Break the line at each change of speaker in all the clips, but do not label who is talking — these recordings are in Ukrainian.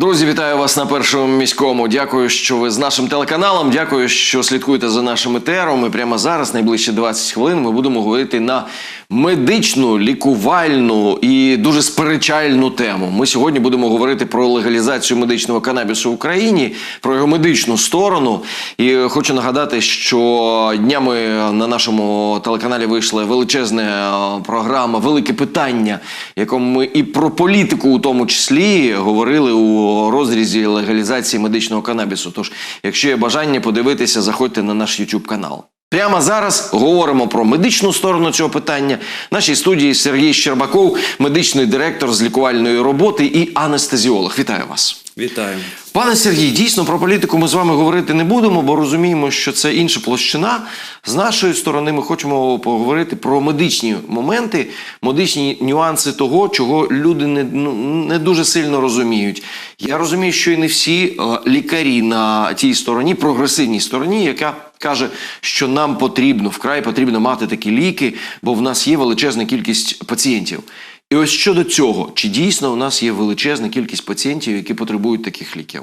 Друзі, вітаю вас на першому міському. Дякую, що ви з нашим телеканалом. Дякую, що слідкуєте за нашим етером. І прямо зараз, найближчі 20 хвилин, ми будемо говорити на медичну, лікувальну і дуже сперечальну тему. Ми сьогодні будемо говорити про легалізацію медичного канабісу в Україні, про його медичну сторону. І хочу нагадати, що днями на нашому телеканалі вийшла величезна е, програма Велике питання, якому ми і про політику, у тому числі, говорили у розрізі легалізації медичного канабісу. Тож, якщо є бажання подивитися, заходьте на наш YouTube канал. Прямо зараз говоримо про медичну сторону цього питання. В нашій студії Сергій Щербаков, медичний директор з лікувальної роботи і анестезіолог. Вітаю вас.
Вітаю.
Пане Сергій, дійсно про політику ми з вами говорити не будемо, бо розуміємо, що це інша площина. З нашої сторони ми хочемо поговорити про медичні моменти, медичні нюанси того, чого люди не, ну, не дуже сильно розуміють. Я розумію, що і не всі е, лікарі на тій стороні, прогресивній стороні, яка каже, що нам потрібно вкрай потрібно мати такі ліки, бо в нас є величезна кількість пацієнтів. І ось щодо цього, чи дійсно у нас є величезна кількість пацієнтів, які потребують таких ліків?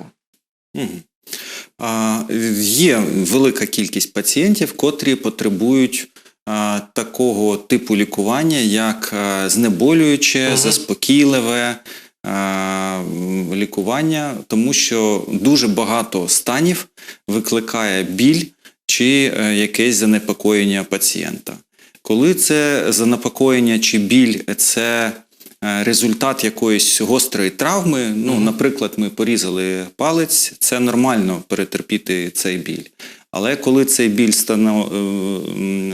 А, Є велика кількість пацієнтів, котрі потребують а, такого типу лікування, як знеболююче,
Мгм.
заспокійливе лікування, тому що дуже багато станів викликає біль чи е, якесь занепокоєння пацієнта. Коли це занепокоєння чи біль, це е, результат якоїсь гострої травми. Ну, наприклад, ми порізали палець, це нормально перетерпіти цей біль. Але коли цей біль е,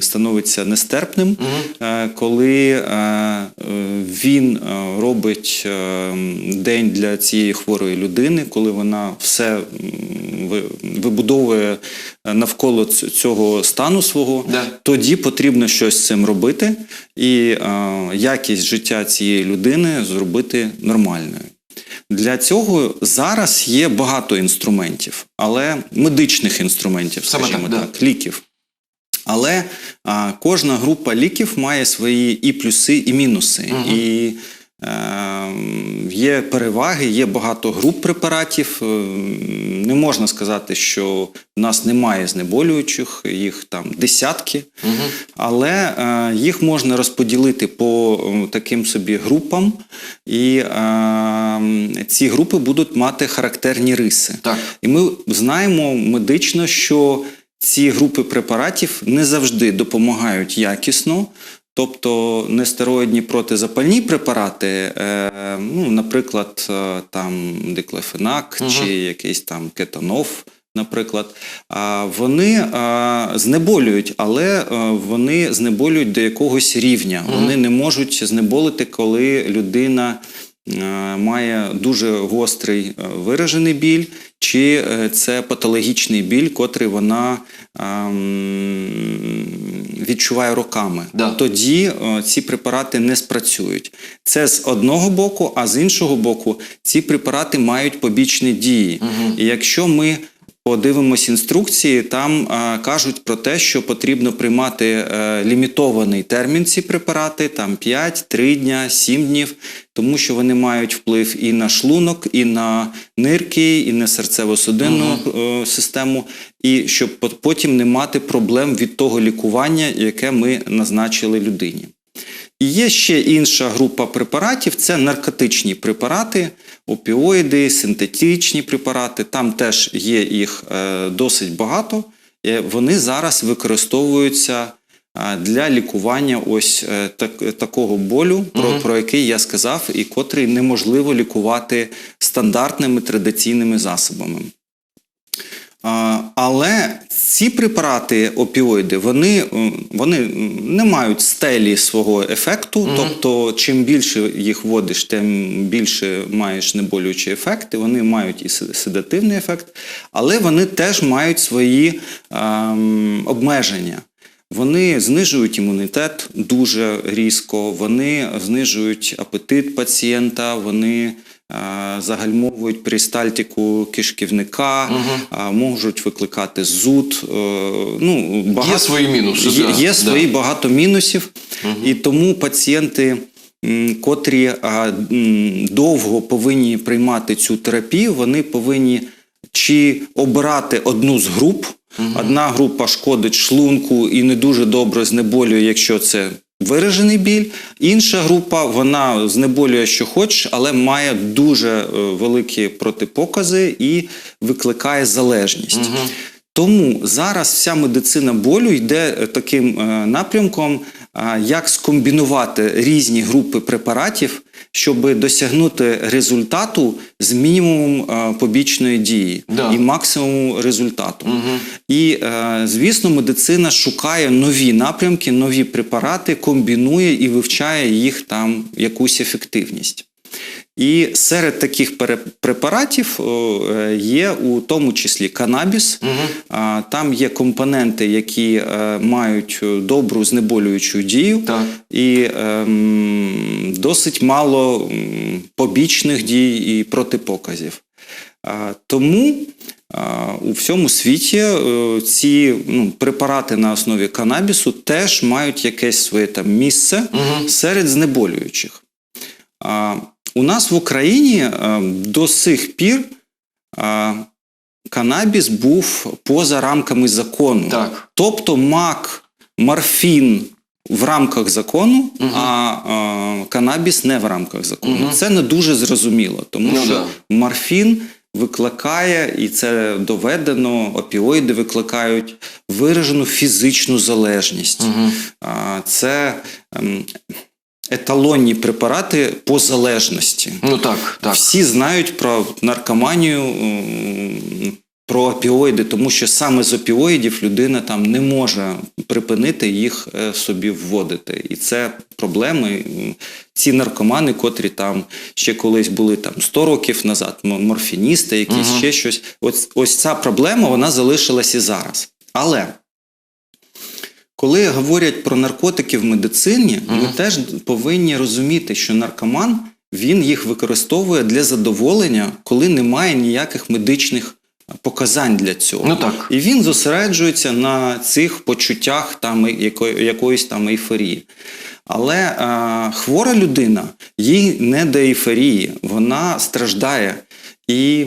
становиться нестерпним, е, коли е, він робить день для цієї хворої людини, коли вона все вибудовує навколо цього стану свого,
Да.
тоді потрібно щось з цим робити і якість життя цієї людини зробити нормальною. Для цього зараз є багато інструментів, але медичних інструментів,
Саме
скажімо
так,
так,
да.
ліків. Але а, кожна група ліків має свої і плюси, і мінуси.
Угу.
І є переваги, є багато груп препаратів. Е, Не можна сказати, що в нас немає знеболюючих, їх там десятки.
Угу.
Але е, їх можна розподілити по е, таким собі групам, і е, ці групи будуть мати характерні риси.
Так.
І ми знаємо медично, що ці групи препаратів не завжди допомагають якісно. Тобто нестероїдні протизапальні препарати, е, ну, наприклад, е, там диклефенак
угу.
чи якийсь там кетанов, наприклад, вони а, знеболюють, але е, вони знеболюють до якогось рівня.
Угу.
Вони не можуть знеболити, коли людина е, має дуже гострий е, виражений біль, чи е, це патологічний біль, котрий вона ем, відчуває роками.
Да.
Тоді е, ці препарати не спрацюють. Це з одного боку, а з іншого боку, ці препарати мають побічні дії.
Угу.
І якщо ми подивимось інструкції, там е, кажуть про те, що потрібно приймати е, лімітований термін ці препарати, там 5, 3 дня, 7 днів, тому що вони мають вплив і на шлунок, і на нирки, і на серцево-судинну е, систему, і щоб пот- потім не мати проблем від того лікування, яке ми назначили людині. І є ще інша група препаратів це наркотичні препарати, опіоїди, синтетичні препарати. Там теж є їх е, досить багато. Е, Вони зараз використовуються е, для лікування ось так, такого болю, про, про який я сказав, і котрий неможливо лікувати стандартними традиційними засобами. Але ці препарати, опіоїди, вони, вони не мають стелі свого ефекту.
Мгм.
Тобто, чим більше їх вводиш, тим більше маєш неболючі ефекти. Вони мають і седативний ефект, але вони теж мають свої ем, обмеження. Вони знижують імунітет дуже різко, вони знижують апетит пацієнта, вони загальмовують перистальтику кишківника, е, можуть викликати зуд. е, Ну, багато,
Є свої мінуси.
Є,
да,
є
да.
свої багато мінусів,
Мгм.
і тому пацієнти котрі а, довго повинні приймати цю терапію, вони повинні чи обирати одну з груп. Одна група шкодить шлунку і не дуже добре знеболює, якщо це виражений біль. Інша група вона знеболює, що хочеш, але має дуже е, великі протипокази і викликає залежність. Тому зараз вся медицина болю йде е, таким е, напрямком, як скомбінувати різні групи препаратів, щоб досягнути результату з мінімумом е, побічної дії
Да.
і максимуму результату. І, е, звісно, медицина шукає нові напрямки, нові препарати, комбінує і вивчає їх там якусь ефективність. І серед таких препаратів е, є у тому числі канабіс. А, Там є компоненти, які е, мають е, добру знеболюючу дію,
Так.
і ем, досить мало побічних дій і протипоказів. Тому у всьому світі ці ну, препарати на основі канабісу теж мають якесь своє там місце серед знеболюючих. У нас в Україні е, до сих пір е, канабіс був поза рамками закону.
Так.
Тобто мак, морфін в рамках закону, а е, канабіс не в рамках закону. Це не дуже зрозуміло, тому
Ну
що
да.
морфін викликає, і це доведено, опіоїди викликають виражену фізичну залежність. А, Це ем, еталонні препарати по залежності.
Ну так, так.
Всі знають про наркоманію, про опіоїди, тому що саме з опіоїдів людина там не може припинити їх е, собі вводити. І це проблеми. Ці наркомани, котрі там ще колись були там 100 років назад, морфіністи, якісь ще щось. Ось, ось ця проблема вона залишилась і зараз. Але коли говорять про наркотики в медицині, ми теж повинні розуміти, що наркоман він їх використовує для задоволення, коли немає ніяких медичних показань для цього.
Ну так.
І він зосереджується на цих почуттях там і- яко- якоїсь там ейфорії. Але е, хвора людина, їй не до ейфорії, вона страждає. І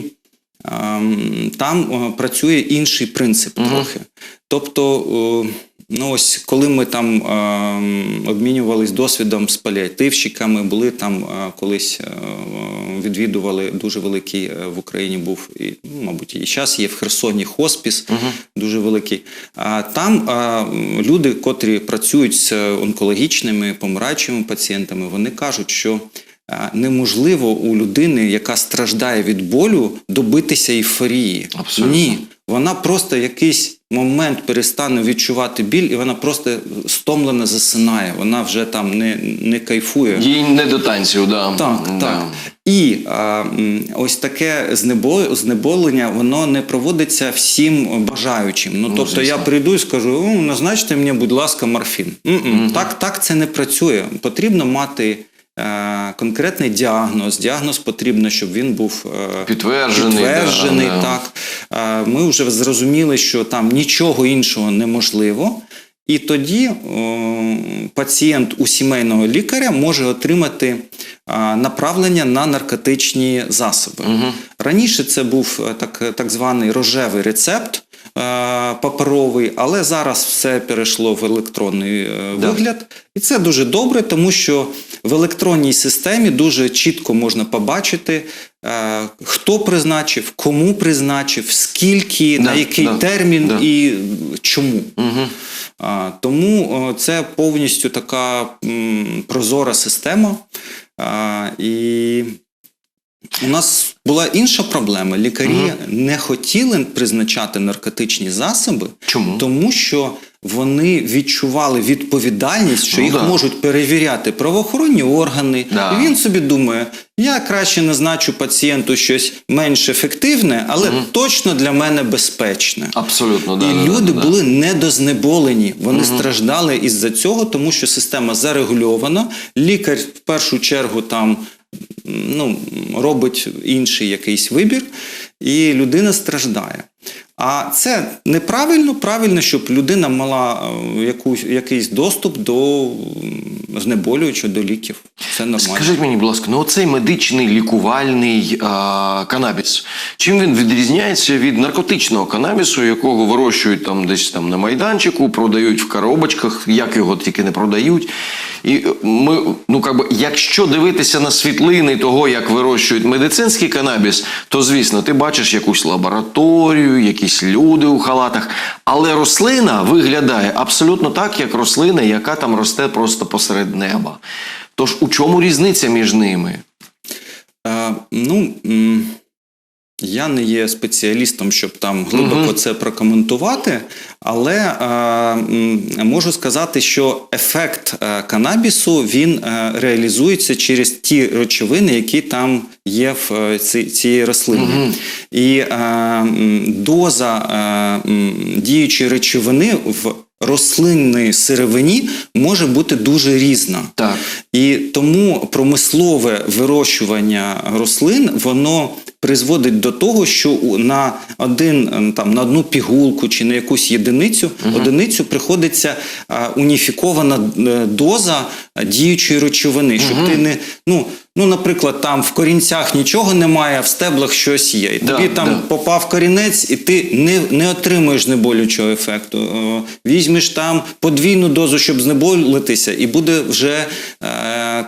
ем, там е, працює інший принцип трохи. Тобто, е, ну ось коли ми там ем, обмінювались досвідом з паліативщиками, були там е, колись е, відвідували дуже великий е, в Україні був і, ну, мабуть, і зараз є в Херсоні хоспіс, дуже великий. А там е, люди, котрі працюють з онкологічними помираючими пацієнтами, вони кажуть, що е, неможливо у людини, яка страждає від болю, добитися ейфорії.
Абсолютно.
Ні. Вона просто якийсь момент перестане відчувати біль, і вона просто стомлено засинає. Вона вже там не, не кайфує.
Їй не до танців, да.
Так,
да.
так. І а, ось таке знебо- знеболення, воно не проводиться всім бажаючим. Ну, тобто я прийду і скажу: «О, назначте мені, будь ласка, морфін. М-м, Так, так це не працює. Потрібно мати. Е, Конкретний діагноз. Діагноз потрібно, щоб він був е,
Підтверджений,
підтверджений
да,
так. Е, Ми вже зрозуміли, що там нічого іншого неможливо. І тоді пацієнт у сімейного лікаря може отримати направлення на наркотичні засоби. Раніше це був так, так званий рожевий рецепт. Е, Паперовий, але зараз все перейшло в електронний е,
Да.
вигляд, і це дуже добре, тому що в електронній системі дуже чітко можна побачити, е, хто призначив, кому призначив, скільки,
Да,
на який
да,
термін
да.
і чому.
Угу.
Тому це повністю така прозора система. І у нас була інша проблема. Лікарі не хотіли призначати наркотичні засоби,
Чому?
тому що вони відчували відповідальність, що
Ну
їх
да.
можуть перевіряти правоохоронні органи.
Да.
І він собі думає: я краще назначу пацієнту щось менш ефективне, але точно для мене безпечне.
Абсолютно, да.
І
да,
люди
да, да.
були недознеболені. Вони страждали із-за цього, тому що система зарегульована. Лікар в першу чергу там ну, робить інший якийсь вибір, і людина страждає. А це неправильно, правильно, щоб людина мала е, якусь, якийсь доступ до знеболюючого, до ліків. Це нормально.
Скажіть мені, будь ласка, ну оцей медичний лікувальний а, канабіс, чим він відрізняється від наркотичного канабісу, якого вирощують там десь там на майданчику, продають в коробочках, як його тільки не продають. І е, ми, ну как би, якщо дивитися на світлини того, як вирощують медицинський канабіс, то звісно, ти бачиш якусь лабораторію, якісь люди у халатах. Але рослина виглядає абсолютно так, як рослина, яка там росте просто посеред неба. Тож у чому різниця між ними?
А, ну, м, я не є спеціалістом, щоб там глибоко
Мгм.
це прокоментувати, але е, можу сказати, що ефект е, канабісу він е, реалізується через ті речовини, які там є в е, ці, цій рослині.
Мгм.
І е, доза е, діючої речовини в рослинній сировині може бути дуже різна.
Так.
І тому промислове вирощування рослин воно призводить до того, що на один ем, там на одну пігулку чи на якусь єдиницю одиницю приходиться а, уніфікована е, доза діючої речовини, щоб ти не ну. Ну, наприклад, там в корінцях нічого немає, а в стеблах щось є. І
Да,
тобі там
да.
попав корінець, і ти не, не отримуєш знеболючого ефекту. Е, Візьмеш там подвійну дозу, щоб знеболитися, і буде вже е,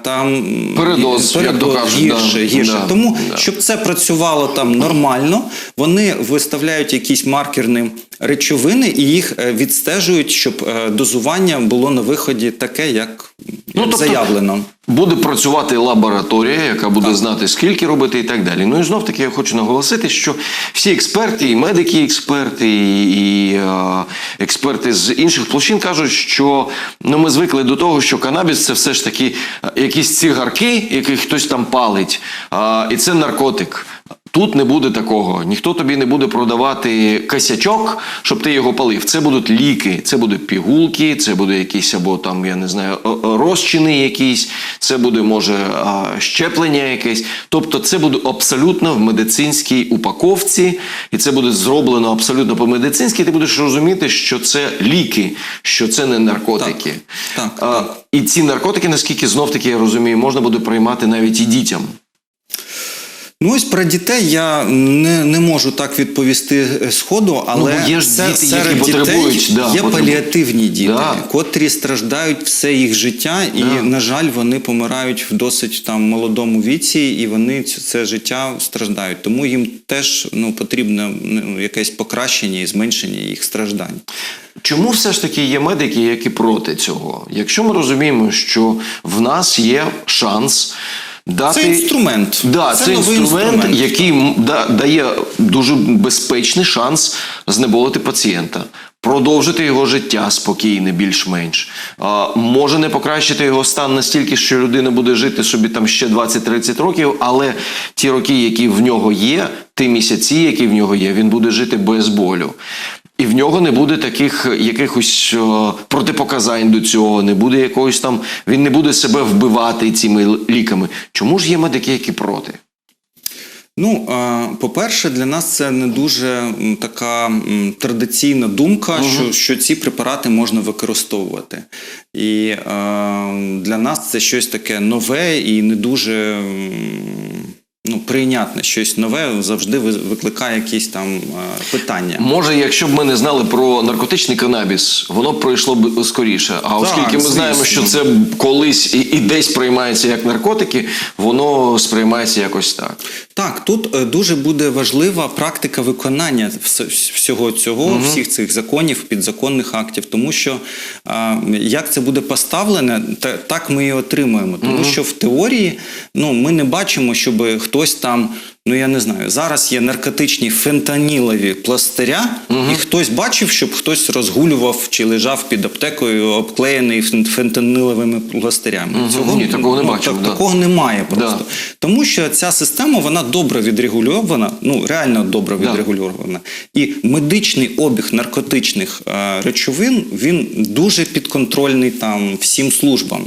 там
передоз,
Передоз,
як то кажуть,
гірше,
да,
гірше.
да,
Тому,
да.
щоб це працювало там нормально, вони виставляють якісь маркерні речовини і їх е, відстежують, щоб е, дозування було на виході таке, як,
Ну, тобто-
заявлено.
Буде працювати лабораторія, яка буде знати, скільки робити і так далі. Ну і знов таки я хочу наголосити, що всі експерти, і медики, експерти, і, е, експерти з інших площин кажуть, що ну, ми звикли до того, що канабіс це все ж таки е, якісь цигарки, яких хтось там палить, і це наркотик. Тут не буде такого. Ніхто тобі не буде продавати косячок, щоб ти його палив. Це будуть ліки, це будуть пігулки, це буде якісь або там, я не знаю, розчини якісь, це буде, може, щеплення якесь. Тобто, це буде абсолютно в медицинській упаковці, і це буде зроблено абсолютно по-медицинськи. Ти будеш розуміти, що це ліки, що це не наркотики.
Так,
А,
так.
І ці наркотики, наскільки знов таки я розумію, можна буде приймати навіть і дітям.
Ну ось про дітей я не, не можу так відповісти е, сходу, але
Ну, є ж
це-
діти,
серед
які
дітей
да,
є
потребують.
паліативні діти,
Да.
котрі страждають все їх життя, і,
Да.
на жаль, вони помирають в досить там молодому віці, і вони це життя страждають. Тому їм теж ну, потрібно ну, якесь покращення і зменшення їх страждань.
Чому все ж таки є медики, які проти цього? Якщо ми розуміємо, що в нас є шанс дати
Це інструмент.
Да, це,
Це новий
інструмент,
інструмент.
який да, дає дуже безпечний шанс знеболити пацієнта. Продовжити його життя спокійне, більш-менш. Може не покращити його стан настільки, що людина буде жити собі там ще 20-30 років, але ті роки, які в нього є, ті місяці, які в нього є, він буде жити без болю. І в нього не буде таких якихось о, протипоказань до цього, не буде якогось там, він не буде себе вбивати цими ліками. Чому ж є медики, які проти?
Ну, е, по-перше, для нас це не дуже така традиційна думка, що, що ці препарати можна використовувати. І е, для нас це щось таке нове і не дуже ну, прийнятне. Щось нове завжди ви- викликає якісь там е, питання.
Може, якщо б ми не знали про наркотичний канабіс, воно б пройшло б скоріше. А оскільки ми
звісно.
знаємо, що це колись і, і десь приймається як наркотики, воно сприймається якось так.
Так, тут е, дуже буде важлива практика виконання вс- всього цього, всіх цих законів, підзаконних актів, тому що як це буде поставлене, та- так ми і отримуємо. Тому що в теорії ну, ми не бачимо, щоб хтось там. Ну я не знаю, зараз є наркотичні фентанілові пластиря, і хтось бачив, щоб хтось розгулював чи лежав під аптекою, обклеєний фен- фентаниловими пластирями.
Ні, такого не бачив,
так-
да.
Такого немає просто.
Да.
Тому що ця система вона добре відрегульована, ну реально добре
Да.
відрегульована. І медичний обіг наркотичних е, речовин він дуже підконтрольний там всім службам.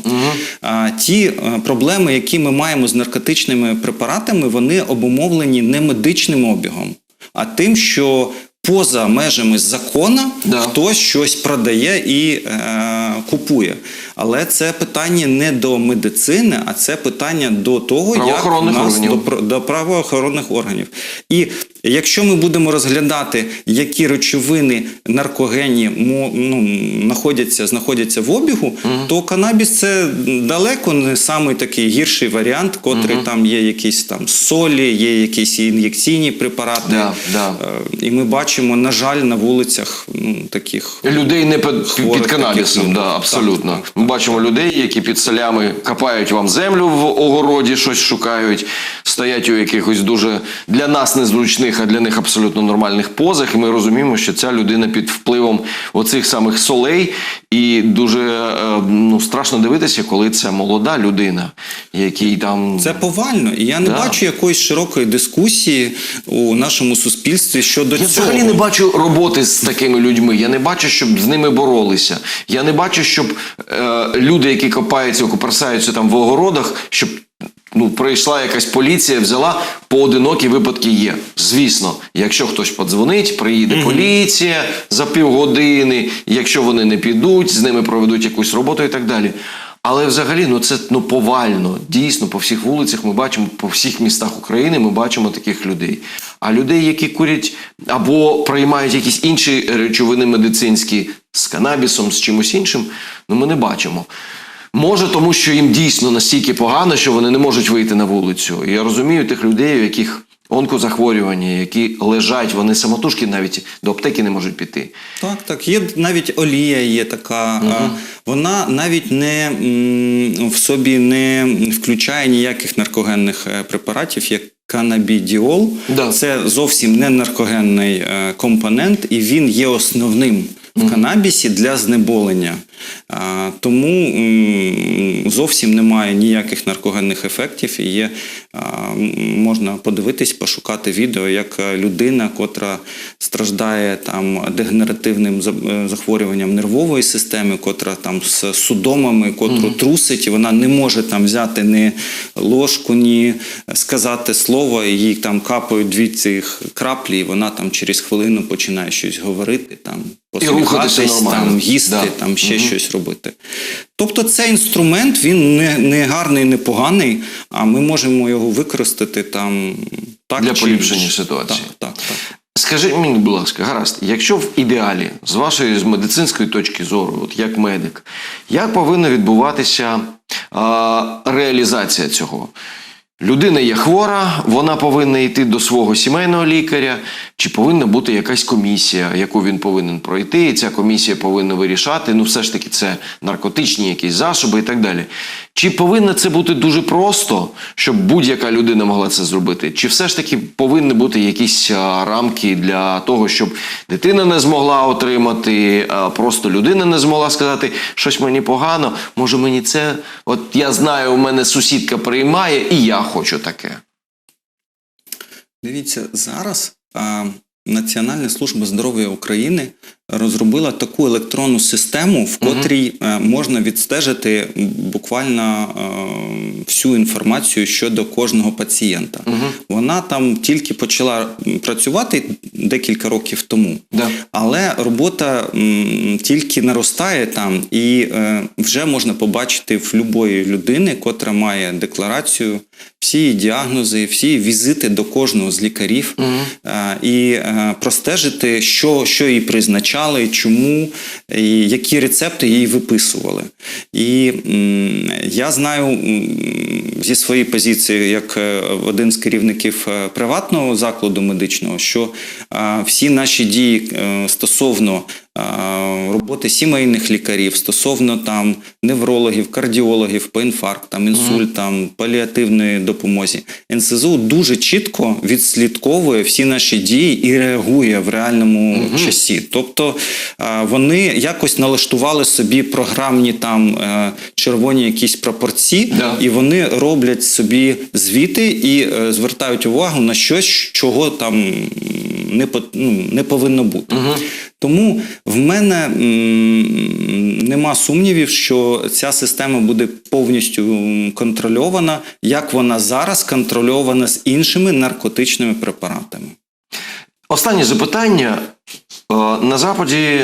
А ті е, проблеми, які ми маємо з наркотичними препаратами, вони обумовлені не медичним обігом, а тим, що поза межами закона
Да.
хтось щось продає і е, купує. Але це питання не до медицини, а це питання до того, як нас
органів.
до, до правоохоронних органів. І якщо ми будемо розглядати, які речовини наркогенні мо- ну, знаходяться, знаходяться в обігу, то канабіс це далеко не самий такий гірший варіант, котрий там є якісь там солі, є якісь ін'єкційні препарати.
Да, да.
Е, І ми бачимо, на жаль, на вулицях ну, таких
Людей не під,
Хворих
під канабісом,
людей.
да, абсолютно.
так, так.
Ми бачимо людей, які під солями копають вам землю в огороді, щось шукають, стоять у якихось дуже для нас незручних, а для них абсолютно нормальних позах. І ми розуміємо, що ця людина під впливом оцих самих солей. І дуже е, ну, страшно дивитися, коли це молода людина, який там
Це повально, і я не
Да.
бачу якоїсь широкої дискусії у нашому суспільстві щодо
Я
цього.
взагалі не бачу роботи з такими людьми. Я не бачу, щоб з ними боролися. Я не бачу, щоб е, люди, які копаються, куперсаються там в огородах, щоб ну, прийшла якась поліція, взяла поодинокі випадки є. Звісно, якщо хтось подзвонить, приїде поліція за півгодини. Якщо вони не підуть, з ними проведуть якусь роботу і так далі. Але взагалі, ну це ну повально. Дійсно, по всіх вулицях ми бачимо, по всіх містах України ми бачимо таких людей. А людей, які курять або приймають якісь інші речовини медицинські з канабісом, з чимось іншим, ну ми не бачимо. Може, тому що їм дійсно настільки погано, що вони не можуть вийти на вулицю. І я розумію тих людей, у яких онкозахворювання, які лежать, вони самотужки навіть до аптеки не можуть піти.
Так, так. Є навіть олія, є така. а, Вона навіть не в собі не включає ніяких наркогенних е, препаратів, як канабідіол.
Да.
Це зовсім не наркогенний е, компонент, і він є основним в канабісі для знеболення. Тому зовсім немає ніяких наркогенних ефектів. І є, можна подивитись, пошукати відео, як людина, котра страждає там дегенеративним е, захворюванням нервової системи, котра там з судомами, котру трусить, і вона не може там взяти ні ложку, ні сказати слово, і їй там капають дві цих краплі, і вона там через хвилину починає щось говорити, там
рухатися нормально.
там їсти,
Да.
там ще
Мгм.
щось робити. Тобто цей інструмент він не, не гарний, не поганий, а ми можемо його використати там так
Для
чи
поліпшення ситуації.
Так, так, так.
Скажіть мені, будь ласка, гаразд, якщо в ідеалі, з вашої з медицинської точки зору, от як медик, як повинна відбуватися а, реалізація цього? Людина є хвора, вона повинна йти до свого сімейного лікаря, чи повинна бути якась комісія, яку він повинен пройти, і ця комісія повинна вирішати, ну все ж таки це наркотичні якісь засоби і так далі. Чи повинно це бути дуже просто, щоб будь-яка людина могла це зробити? Чи все ж таки повинні бути якісь рамки для того, щоб дитина не змогла отримати, просто людина не змогла сказати, щось мені погано, може мені це. От я знаю, у мене сусідка приймає, і я хочу таке.
Дивіться, зараз а, Національна служба здоров'я України розробила таку електронну систему, в котрій е, можна відстежити буквально е, всю інформацію щодо кожного пацієнта. Вона там тільки почала працювати декілька років тому.
Да.
Але робота м, тільки наростає там, і е, вже можна побачити в будь-якої людини, котра має декларацію, всі діагнози, всі візити до кожного з лікарів, е, і е, простежити, що, що їй призначали, чому, і які рецепти їй виписували. І м, я знаю м, зі своєї позиції, як е, один з керівників е, приватного закладу медичного, що всі наші дії стосовно роботи сімейних лікарів, стосовно там неврологів, кардіологів по інфарктам, інсультам, паліативної допомозі, НСЗУ дуже чітко відслідковує всі наші дії і реагує в реальному часі. Тобто вони якось налаштували собі програмні там е, червоні якісь пропорції,
Да.
і вони роблять собі звіти і е, звертають увагу на щось, чого там не, по- ну, не повинно бути. Тому в мене м, нема сумнівів, що ця система буде повністю контрольована, як вона зараз контрольована з іншими наркотичними препаратами.
Останнє запитання. Е, На Западі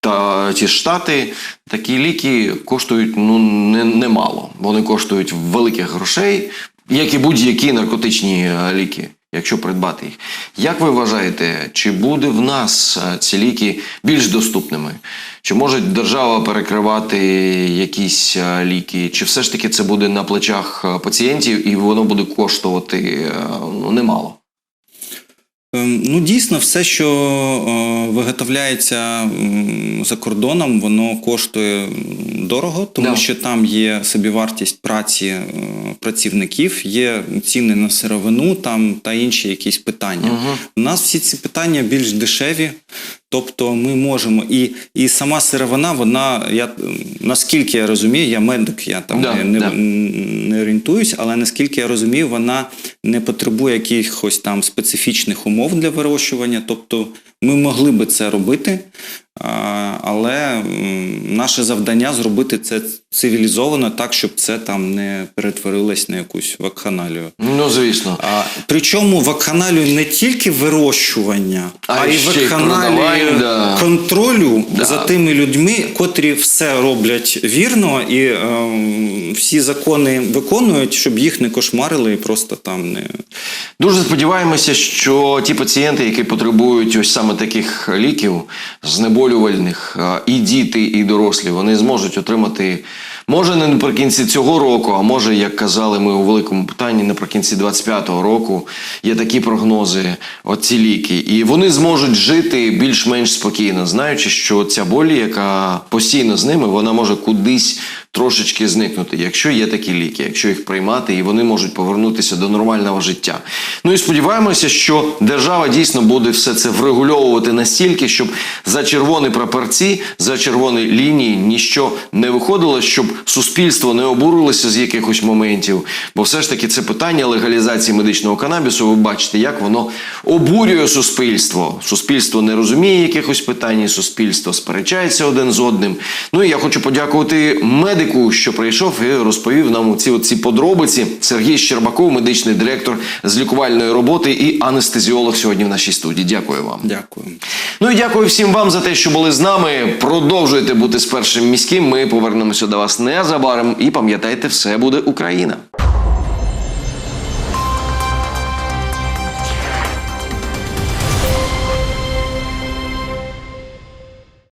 та ті штати такі ліки коштують ну, не- немало. Вони коштують великих грошей, як і будь-які наркотичні е, ліки, якщо придбати їх. Як ви вважаєте, чи буде в нас е, ці ліки більш доступними? Чи може держава перекривати якісь е, ліки? Чи все ж таки це буде на плечах е, пацієнтів і воно буде коштувати ну, немало?
Ем, Ну, дійсно, все, що е, виготовляється за кордоном, воно коштує дорого, тому
Да.
що там є собівартість праці е, працівників, є ціни на сировину там та інші якісь питання.
Угу.
У нас всі ці питання більш дешеві. Тобто ми можемо і, і сама сировина, вона я наскільки я розумію, я медик, я там
Да,
не,
да.
не орієнтуюсь, але наскільки я розумію, вона не потребує якихось там специфічних умов для вирощування. Тобто ми могли би це робити, але наше завдання зробити це цивілізовано так, щоб це там не перетворилось на якусь вакханалію.
Ну, звісно.
А, причому вакханалію не тільки вирощування,
А
а, й
ще
вакханалію
да.
контролю
Да.
за тими людьми, котрі все роблять вірно і е, всі закони виконують, щоб їх не кошмарили і просто там не.
Дуже сподіваємося, що ті пацієнти, які потребують ось саме таких ліків, знеболювальних, е, і діти, і дорослі, вони зможуть отримати, може, не наприкінці цього року, а може, як казали ми у великому питанні, наприкінці 25-го року. Є такі прогнози, оці ліки. І вони зможуть жити більш-менш спокійно, знаючи, що ця боль, яка постійно з ними, вона може кудись трошечки зникнути, якщо є такі ліки, якщо їх приймати, і вони можуть повернутися до нормального життя. Ну і сподіваємося, що держава дійсно буде все це врегульовувати настільки, щоб за червоні прапорці, за червоні лінії ніщо не виходило, щоб суспільство не обурилося з якихось моментів. Бо все ж таки це питання легалізації медичного канабісу. Ви бачите, як воно обурює суспільство. Суспільство не розуміє якихось питань, суспільство сперечається один з одним. Ну і я хочу подякувати медику, що прийшов і розповів нам ці ці подробиці. Сергій Щербаков, медичний директор з лікувальної роботи і анестезіолог сьогодні в нашій студії. Дякую вам.
Дякую.
Ну і дякую всім вам за те, що були з нами. Продовжуйте бути з першим міським. Ми повернемося до вас незабаром. І пам'ятайте, все буде Україна.